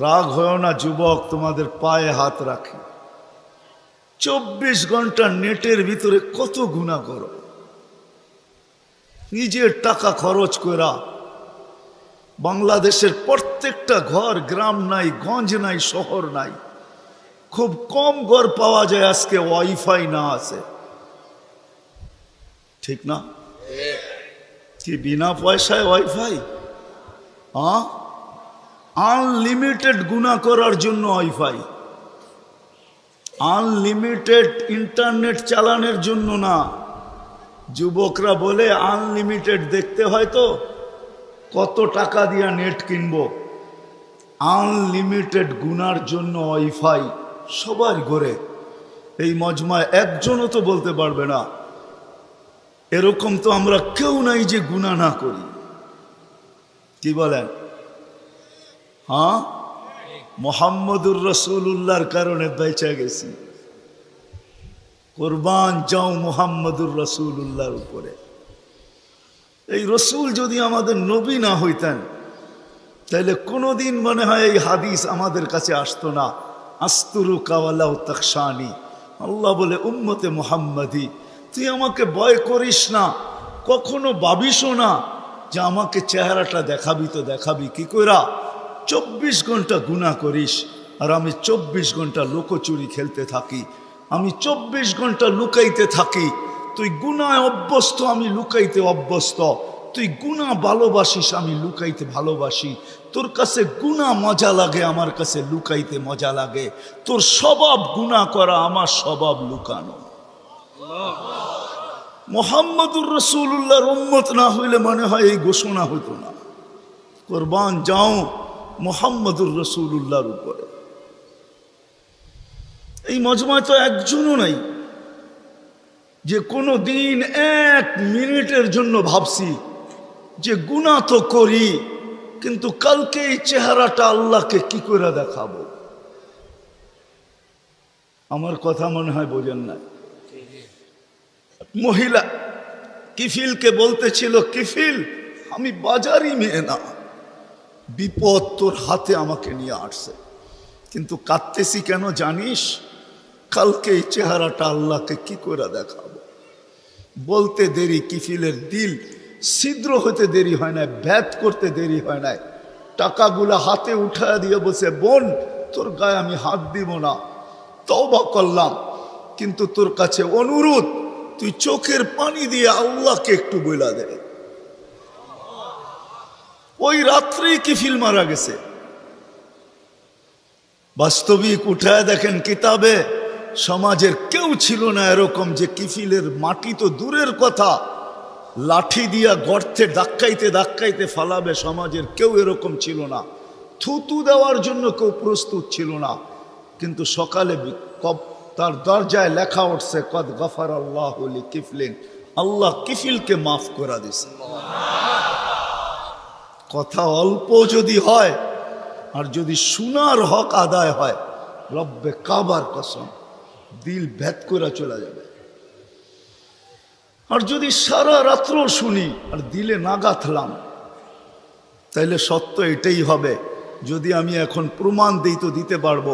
রাগ হয় না যুবক তোমাদের পায়ে হাত রাখে। চব্বিশ ঘণ্টা নেটের ভিতরে কত গুণা করো নিজের টাকা খরচ করা বাংলাদেশের প্রত্যেকটা ঘর গ্রাম নাই গঞ্জ নাই শহর নাই। খুব কম ঘর পাওয়া যায় আজকে ওয়াইফাই না আছে। ঠিক না? কি বিনা পয়সায় ওয়াইফাই? হ্যাঁ আনলিমিটেড গুণা করার জন্য ওয়াইফাই আনলিমিটেড ইন্টারনেট চালানোর জন্য না। যুবকরা বলে আনলিমিটেড দেখতে হয় তো? কত টাকা দিয়া নেট কিনবো? আনলিমিটেড গুনার জন্য ওয়াইফাই সবার ঘরে। এই মজমায় একজনও তো বলতে পারবে না। এরকম তো আমরা কেউ নাই যে গুণা না করি। কি বলেন? হ্যাঁ? মোহাম্মদুর রসুল্লাহর কারণে বেঁচে গেছি। কোরবান যাও মোহাম্মদুর রসুল্লাহর উপরে। এই রসুল যদি আমাদের নবী না হইতেন, তাহলে কোনোদিন মনে হয় এই হাদিস আমাদের কাছে আসতো না। আস্তুরু কাওয়ালাউ তকশানি আল্লাহ বলে, উম্মতে মোহাম্মদি, তুই আমাকে ভয় করিস না। কখনো ভাবিসও না যে আমাকে চেহারাটা দেখাবি তো দেখাবি। কি কইরা? চব্বিশ ঘণ্টা গুণা করিস আর আমি চব্বিশ ঘণ্টা লুকোচুরি খেলতে থাকি। আমি চব্বিশ ঘণ্টা লুকাইতে থাকি। তুই গুণায় অভ্যস্ত, আমি লুকাইতে অভ্যস্ত। তুই গুণা ভালোবাসিস, আমি লুকাইতে ভালোবাসি। তোর কাছে গুণা মজা লাগে, আমার কাছে লুকাইতে মজা লাগে। তোর স্বভাব গুণা করা, আমার স্বভাব লুকানো। মোহাম্মদুর রসুল্লাহর উম্মত না হইলে মনে হয় এই ঘোষণা হতো না। কোরবান যাও মোহাম্মদুর রসুল্লাহর উপরে। এই মজমায় তো একজনও নাই যে কোনো দিন এক মিনিটের জন্য ভাবছি যে গুণা তো করি, কিন্তু কালকে এই চেহারাটা আল্লাহকে কি করে দেখাবো? আমার কথা মনে হয় বোঝেন না মহিলা, কিফিলকে বলতেছিল কিফিল, আমি বাজারই মেয়ে না। বিপদ তোর হাতে আমাকে নিয়ে আসছে। কিন্তু কাঁদতেছি কেন জানিস? কালকে এই চেহারাটা আল্লাহকে কি করে দেখাবো? বলতে দেরি, কিফিলের দিল ছিদ্র হতে দেরি হয় না ব্যাত করতে দেরি হয় না টাকাগুলা হাতে উঠায় দিয়ে বসে বোন, তোর গায়ে আমি হাত দিব না। তওবা করলাম, কিন্তু তোর কাছে অনুরোধ, তুই চোখের পানি দিয়ে আল্লাহকে একটু বইলা দে। ওই রাত্রেই কিফিল মারা গেছে? বাস্তবিক উঠায় দেখেন কিতাবে, সমাজের কেউ ছিল না এরকম যে কিফিলের মাটি তো দূরের কথা। লাঠি দিয়া গর্তে ধাক্কাইতে ধাক্কাইতে ফালাবে সমাজের কেউ এরকম ছিল না। থুতু দেওয়ার জন্য কেউ প্রস্তুত ছিল না। কিন্তু সকালে তার দরজায় লেখা উঠছে, কদ গফার আল্লাহ কিফলিন। আল্লাহ কিফিলকে মাফ করা দিছে। কথা অল্প যদি হয়, আর যদি শোনার হক আদায় হয়, রব্বে কাবার কসম, দিল ভেদ করে চলে যাবে। আর যদি সারা রাত্র শুনি, আর দিলে না গাঁথলাম তাইলে সত্য এটাই হবে, যদি আমি এখন প্রমাণ দিই তো দিতে পারব,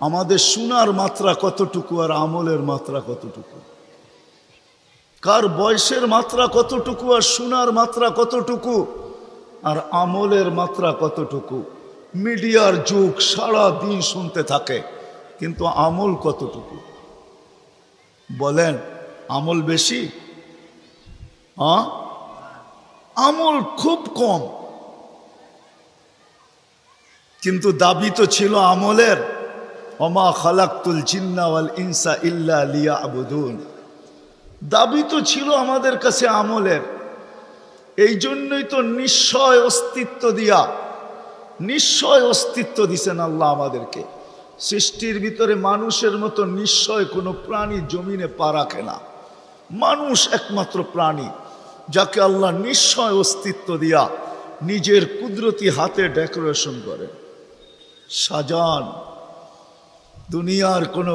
আমাদের শোনার মাত্রা কতটুকু আর আমলের মাত্রা কতটুকু? কার বয়সের মাত্রা কতটুকু আর শোনার মাত্রা কতটুকু? আর আমলের মাত্রা কতটুকু? মিডিয়ার যুগ সারা দিন শুনতে থাকে, কিন্তু আমল কতটুকু? বলেন, আমল বেশি? হ্যাঁ? আমল খুব কম। কিন্তু দাবি তো ছিল আমলের। অমা খালাক্তুল জিন্নাওয়াল ইনসা ইল্লা লিয়া আবুদুন দাবি তো ছিল আমাদের কাছে আমলের। এই জন্যই তো নিশ্চয় অস্তিত্ব দিয়া, নিশ্চয় অস্তিত্ব দিছেন আল্লাহ আমাদেরকে। সৃষ্টির ভিতরে মানুষের মতো নিশ্চয় কোনো প্রাণী জমিনে পা রাখে না। মানুষ একমাত্র প্রাণী, যাকে আল্লাহ নিশ্চয় অস্তিত্ব দিয়া নিজের কুদরতি হাতে ডেকোরেশন করে। সাজান, দুনিয়ার কোনো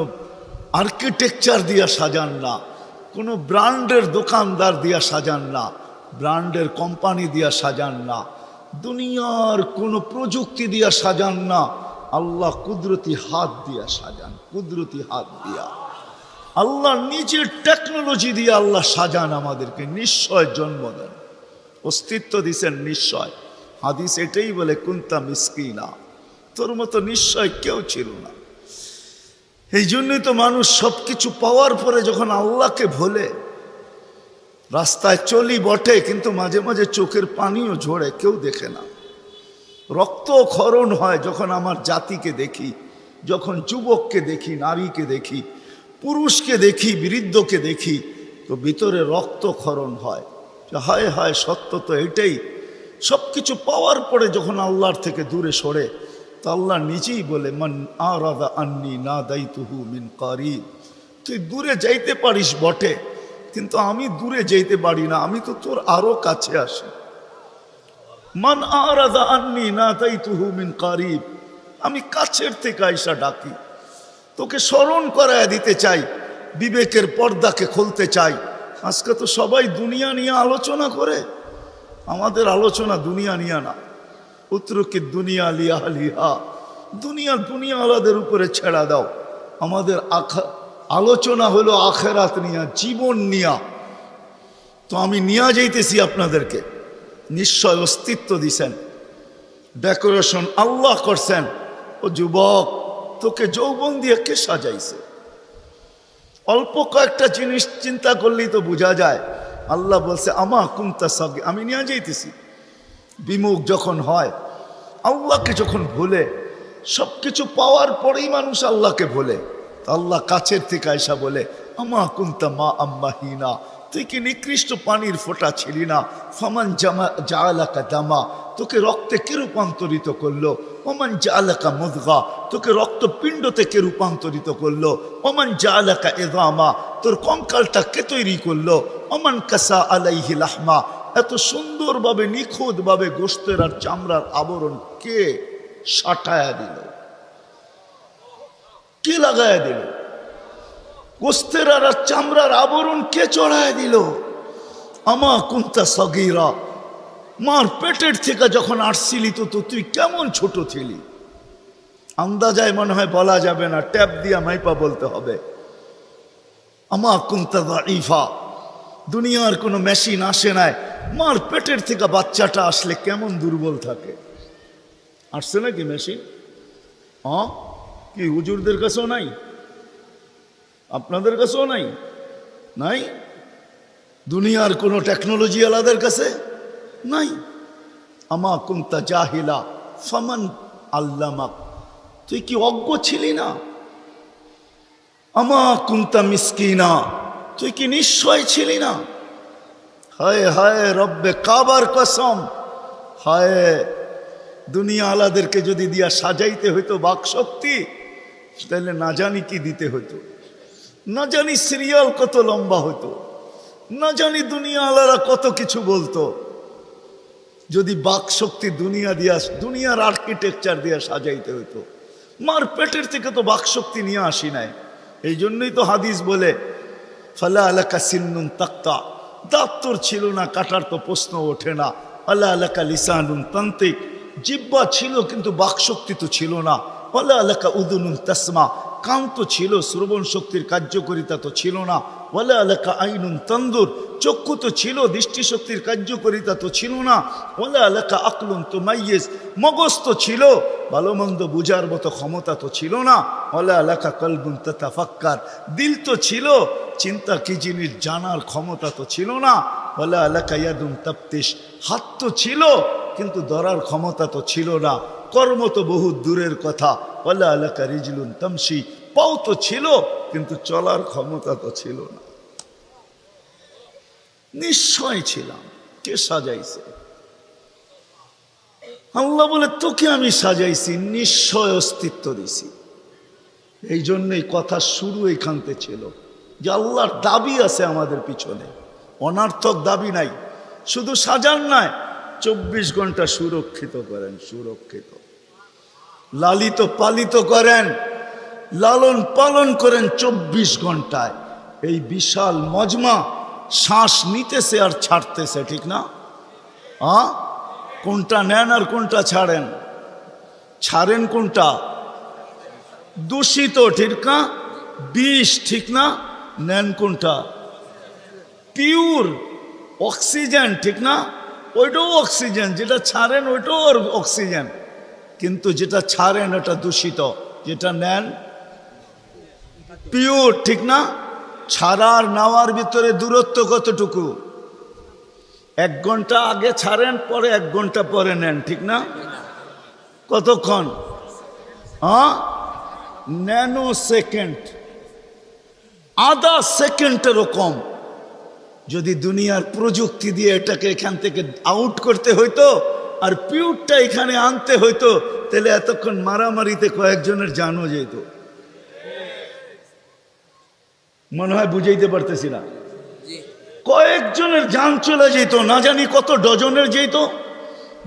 আর্কিটেকচার দিয়া সাজান না, কোনো ব্র্যান্ডের দোকানদার দিয়া সাজান না ব্র্যান্ডের কোম্পানি দিয়া সাজান না, দুনিয়ার কোনো প্রযুক্তি দিয়া সাজান না, আল্লাহ কুদরতি হাত দিয়া সাজান, কুদরতি হাত দিয়া। আল্লাহ নিজের টেকনোলজি দিয়ে আল্লাহ সাজান আমাদেরকে, নিশ্চয় জন্ম দেন। অস্তিত্ব দিছেন নিশ্চয়। হাদিস এটাই বলে, কুন্তা মিসকিনা। তোর মতো নিশ্চয় কেউ ছিল না। এই জন্যই তো মানুষ সব কিছু পাওয়ার পরে যখন আল্লাহকে ভোলে রাস্তায় চলি বটে, কিন্তু মাঝে মাঝে চোখের পানিও ঝরে, কেউ দেখে না। রক্ত ক্ষরণ হয় যখন আমার জাতিকে দেখি, যখন যুবককে দেখি, নারীকে দেখি, পুরুষকে দেখি, বৃদ্ধকে দেখি, তো ভিতরে রক্ত ক্ষরণ হয়। হায় হায়, সত্য তো এটাই। সব কিছু পাওয়ার পরে যখন আল্লাহর থেকে দূরে সরে, তো আল্লাহ নিজেই বলে, মান আরাদা আন্নি না দায়িতুহু মিন কারিব। তুই দূরে যাইতে পারিস বটে কিন্তু আমি দূরে যেতে পারি না, আমি তো তোর আরও কাছে আসি। মান আরাদা আন্নি না দায়িতুহু মিন কারিব, আমি কাছের থেকে আইসা ডাকি। তোকে স্মরণ করায় দিতে চাই, বিবেকের পর্দাকে খুলতে চাই। আজকে তো সবাই দুনিয়া নিয়ে আলোচনা করে, আমাদের আলোচনা দুনিয়া নিয়ে না। উত্তরকে দুনিয়া লিয়া লিহা, দুনিয়া দুনিয়া আলাদের উপরে ছেড়া দাও, আমাদের আখা আলোচনা হলো আখেরাত নিয়া, জীবন নিয়া। তো আমি নিয়া যাইতেছি আপনাদেরকে। নিশ্চয় অস্তিত্ব দিছেন। ডেকোরেশন আল্লাহ করছেন। ও যুবক, তোকে যৌবন দিয়ে কে সাজাইছে? অল্প কয়েকটা জিনিস চিন্তা করলেই তো বোঝা যায়। আল্লাহ বলছে, আমা কুন্তা সাগে আমি নিয়ে যাইতেছি। বিমুখ যখন হয়, আল্লাহকে যখন ভুলে সব কিছু পাওয়ার পরেই মানুষ আল্লাহকে ভোলে। আল্লাহ কাছের থেকে আয়সা বলে, আমা কুন্তা মা আম্মা হিনা, তুই কি নিকৃষ্ট পানির ফোঁটা ছিলি না? ফমান জামা জালাকা দামা, তোকে রক্তে কে রূপান্তরিত করল? ওমান জালাকা মুদগা, তোকে রক্তপিণ্ডতে কে রূপান্তরিত করল? ওমান জালাকা এদামা, তোর কঙ্কালটা কে তৈরি করল? ওমান কাসা আলাইহি লাহমা, এত সুন্দরভাবে নিখুঁতভাবে গোস্তের আর চামড়ার আবরণ কে সাটায়া দিল? কে লাগায়া দিল? গোস্তের আর চামড়ার আবরণ কে চড়ায় দিল? আমা কুন্তা সগিরা। মার পেটের থেকে যখন আসছিলি তো তো তুই কেমন ছোট ছিলি? আন্দাজায় মনে হয় বলা যাবে না, ট্যাপ দিয়া মাইপা বলতে হবে। আমা কুন্তা ইফা দুনিয়ার কোনো মেশিন আসে নাই। মার পেটের থেকে বাচ্চাটা আসলে কেমন দুর্বল থাকে? আসছে নাকি মেশিন? হ্যাঁ কি হুজুরদের কাছেও নাই? আপনাদের কাছেও নাই? নাই? দুনিয়ার কোনো টেকনোলজি আলাদের কাছে নাই? আমা কুন্তা জাহিলা ফমান আল্লামাক। তুই কি অজ্ঞ ছিলি না? আমা কুন্তা মিসকিনা। তুই কি নিশ্চয় ছিলি না? হায় হায়, রব্বে কাবার কসম। হায়, দুনিয়া আলাদেরকে যদি দিয়া সাজাইতে হইতো বাকশক্তি তাহলে না জানি কি দিতে হতো। না জানি সিরিয়াল কত লম্বা হতো। না জানি দুনিয়া আলারা কত কিছু বলতো। যদি বাকশক্তি দুনিয়া দিয়া, দুনিয়ার আর্কিটেকচার দিয়া সাজাইতে হতো মার পেটের থেকে তো বাকশক্তি নিয়ে আসি নাই। এই জন্যই তো হাদিস বলে, ফালা আলাকা সিন্নুন তাক্তা। দাঁত তোর ছিল না, কাটার তো প্রশ্ন ওঠে না। আল্লাহ আলাকা লিসানুন তান্ত্রিক। জিব্বা ছিল, কিন্তু বাকশক্তি তো ছিল না। আল্লাহ আলাকা উদুনুন তাসমা। কান তো ছিল, শ্রবণ শক্তির কার্যকরিতা তো ছিল না। ওয়ালা আলাকা আইনুন তন্দুর চক্ষু তো ছিল দৃষ্টিশক্তির কার্যকরিতা তো ছিল না। ওয়ালা আলাকা আকলুন তো মাইয়েস মগজ তো ছিল, ভালো মন্দ বুঝার মতো ক্ষমতা তো ছিল না। ওলা আলাকা কলবুন তাফাক্কার দিল তো ছিল, চিন্তা কি জিনিস জানার ক্ষমতা তো ছিল না। ওলা আলাকা ইয়াদুন তাপ্তিস হাত তো ছিল, কিন্তু ধরার ক্ষমতা তো ছিল না। কর্ম তো বহু দূরের কথা। ওলা আলাকা রিজলুন তামসি পাও তো ছিল, কিন্তু চলার ক্ষমতা তো ছিল না। নিশ্চয় ছিলাম। কে সাজাইছে? আল্লাহ বলে, তোকে আমি সাজাইছি, নিশ্চয় অস্তিত্ব দিছি। এই জন্যই কথা শুরু এইখানতে ছিল যে আল্লাহর দাবি আছে আমাদের পিছনে। অনার্থক দাবি নাই। শুধু সাজান নাই চব্বিশ ঘণ্টা সুরক্ষিত করেন, সুরক্ষিত। লালিত পালিত করেন, লালন পালন করেন চব্বিশ ঘন্টায়। এই বিশাল মজমা শ্বাস নিতেছে আর ছাড়তেছে, ঠিক না? আ? কোনটা নেন আর কোনটা ছাড়েন? ছাড়েন কোনটা? দূষিত, ঠিক না? বিষ, ঠিক না? নেন কোনটা? পিওর অক্সিজেন, ঠিক না? ওইটাও অক্সিজেন, যেটা ছাড়েন ওইটাও অক্সিজেন। কিন্তু যেটা ছাড়েন ওটা দূষিত, যেটা নেন পিওর, ঠিক না? ছাড়ার নেওয়ার ভিতরে দূরত্ব কতটুকু? এক ঘণ্টা আগে ছাড়েন, পরে এক ঘণ্টা পরে নেন, ঠিক না? কতক্ষণ? হ্যাঁ? Nanosecond. আধা সেকেন্ডেরও কম। যদি দুনিয়ার প্রযুক্তি দিয়ে এটাকে এখান থেকে আউট করতে হইতো, আর পিউরটা এখানে আনতে হইতো, তাহলে এতক্ষণ মারামারিতে কয়েকজনের জানো যেত মনে হয় বুঝাইতে পারতেছি না। কয়েকজনের যান চলে যেত না জানি কত ডজনের যেত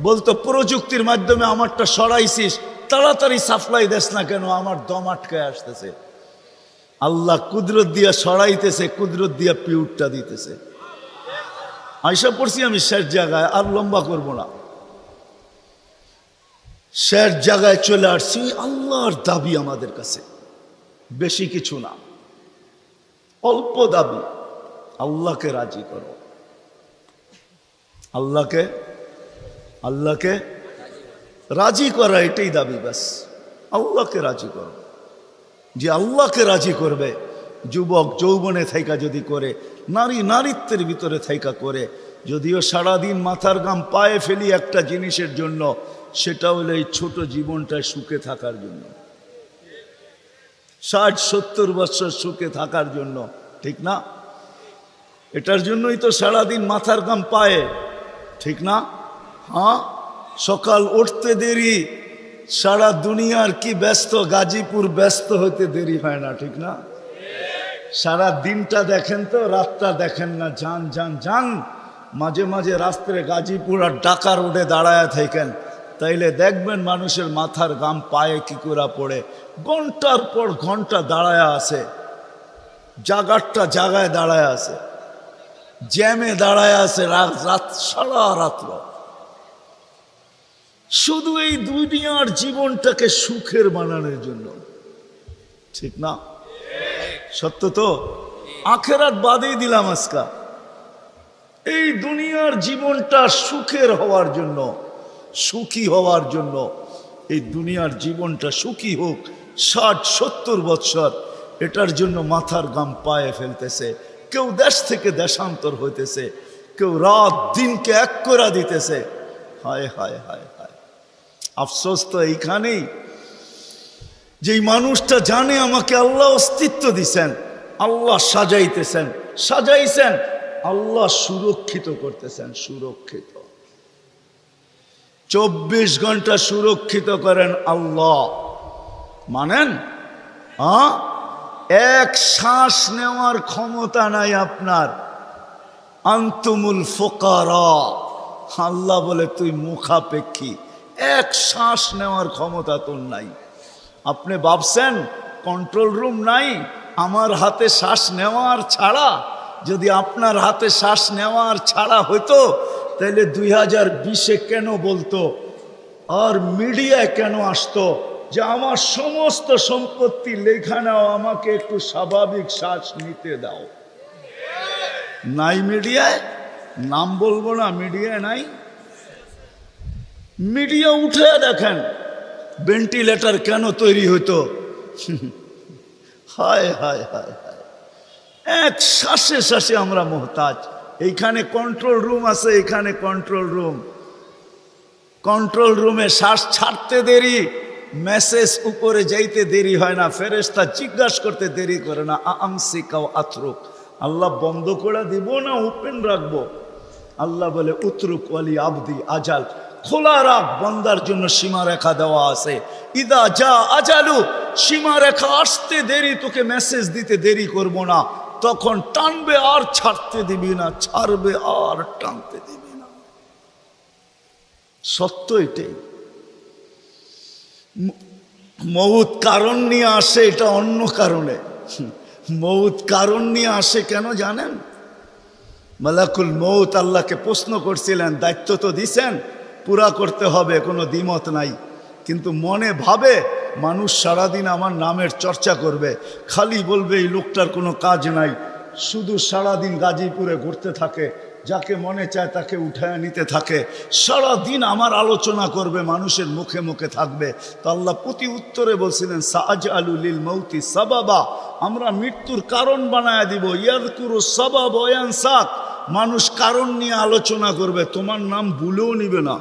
বলতো, প্রযুক্তির মাধ্যমে আমারটা সরাইছিস, তাড়াতাড়ি সাপ্লাই দেস না কেন, আমার দম আটকে আসতেছে। আল্লাহ কুদরত দিয়া সরাইতেছে, কুদরত দিয়া পিউরটা দিতেছে। আইসা পড়ছি আমি শেষ জায়গায়, আর লম্বা করব না। শেষ জায়গায় চলে আসছি, আল্লাহর দাবি আমাদের কাছে। বেশি কিছু না। অল্প দাবি, আল্লাহকে রাজি করো। আল্লাহকে আল্লাহকে রাজি করা এটাই দাবি ব্যাস। আল্লাহকে রাজি করো। যে আল্লাহকে রাজি করবে যুবক যৌবনে থাইকা যদি করে, নারী নারীত্বের ভিতরে থাইকা করে, যদিও সারাদিন মাথার গাম পায়ে ফেলি একটা জিনিসের জন্য, সেটা হলো এই ছোট জীবনটায় সুখে থাকার জন্য। ষাট সত্তর বছর সুখে থাকার জন্য, ঠিক না? এটার জন্যই তো সারাদিন মাথার গাম পায়ে, ঠিক না? হ্যাঁ? সকাল উঠতে দেরি, সারা দুনিয়ার কি ব্যস্ত, গাজীপুর ব্যস্ত হইতে দেরি হয় না, ঠিক না? সারা দিনটা দেখেন তো, রাতটা দেখেন না, যান যান যান। মাঝে মাঝে রাস্তায় গাজীপুর আর ডাকা রোডে দাঁড়ায় থাকেন। তাইলে দেখবেন মানুষের মাথার গাম পায়ে কি করে পড়ে। ঘণ্টার পর ঘণ্টা দাঁড়ায় আছে। জাগারটা জাগায় দাঁড়ায় আছে। জ্যামে দাঁড়ায় আছে রাত রাত, সারা রাত্র শুধু এই দুনিয়ার জীবনটাকে সুখের বানানোর জন্য। ঠিক না? সত্য তো? আখেরাত বাদেই দিলাম আজকা। এই দুনিয়ার জীবনটা সুখের হওয়ার জন্য, সুখী হওয়ার জন্য, এই দুনিয়ার জীবনটা সুখী হোক, ষাট, সত্তর বৎসর, এটার জন্য মাথার গাম পায়ে ফেলতেছে। কেউ দেশ থেকে দেশান্তর হইতেছে, কেউ রাত দিনকে এক করে দিতেছে। হায় হায় হায় হায়। আফসোস তো এইখানেই। যেই মানুষটা জানে আমাকে আল্লাহ অস্তিত্ব দিছেন, আল্লাহ সাজাইতেছেন, সাজাইছেন, আল্লাহ সুরক্ষিত করতেছেন, সুরক্ষিত। চব্বিশ ঘণ্টা সুরক্ষিত করেন আল্লাহ। মানেন? হ্যাঁ এক শ্বাস নেওয়ার ক্ষমতা নাই আপনার। আন্তমুল ফোকারা। আল্লাহ বলে, তুই মুখাপেক্ষী। এক শ্বাস নেওয়ার ক্ষমতা তোর নাই। আপনি ভাবছেন কন্ট্রোল রুম নাই, আমার হাতে শ্বাস নেওয়ার ছাড়া, যদি আপনার হাতে শ্বাস নেওয়ার ছাড়া হতো তাহলে দুই হাজার বিশে কেন বলতো? আর মিডিয়ায় কেন আসতো? যে আমার সমস্ত সম্পত্তি লেখা নাও, আমাকে একটু স্বাভাবিক শ্বাস নিতে দাও। নাই মিডিয়ায়? নাম বলব না, মিডিয়ায় নাই। মিডিয়া উঠে দেখেন ভেন্টিলেটর কেন তৈরি হতো হায় হায় হায় হায়। এক শ্বাসে শ্বাসে আমরা মোহতাজ। এইখানে কন্ট্রোল রুম আছে এখানে কন্ট্রোল রুম কন্ট্রোল রুমে শ্বাস ছাড়তে দেরি মেসেজ উপরে যাইতে দেরি হয় না ফেরেস্তা জিজ্ঞাসা করতে দেরি করে না আমসি কাও আথরুক আল্লাহ বন্ধ করে দিব না ওপেন রাখব। আল্লাহ বলে, উতরুক ওয়ালি আবদি আজাল। খোলা রাখ বন্দার জন্য সীমা রেখা দেওয়া আছে। ইদা যা আজালু সীমা রেখা আসতে দেরি, তোকে মেসেজ দিতে দেরি করব না। তখন টানবে আর ছাড়তে দিবি না, ছাড়বে আর টানতে দিবি না। সত্য এটাই। মৌত কারণ নিয়ে আসে এটা অন্য কারণে। মৌত কারণ নিয়ে আসে কেন জানেন? মালাকুল মৌত আল্লাহকে প্রশ্ন করছিলেন, দায়িত্ব তো দিছেন। পুরা করতে হবে, কোনো দ্বিমত নাই। কিন্তু মনে ভাবে, মানুষ সারাদিন আমার নামের চর্চা করবে, খালি বলবে, এই লোকটার কোনো কাজ নাই। শুধু সারাদিন গাজীপুরে ঘুরতে থাকে, যাকে মনে চায় তাকে উঠায় নিতে থাকে। সারাদিন আমার আলোচনা করবে, মানুষের মুখে মুখে থাকবে। তো আল্লাহ প্রতি উত্তরে বলছিলেন সাজ আলুলিল মৌতি সাবাবা। আমরা মৃত্যুর কারণ বানায় দিব, ইয়াদকুরু সাবাব ওয়ান সাক মানুষ কারণ নিয়ে আলোচনা করবে তোমার নাম ভুলেও নিবে না।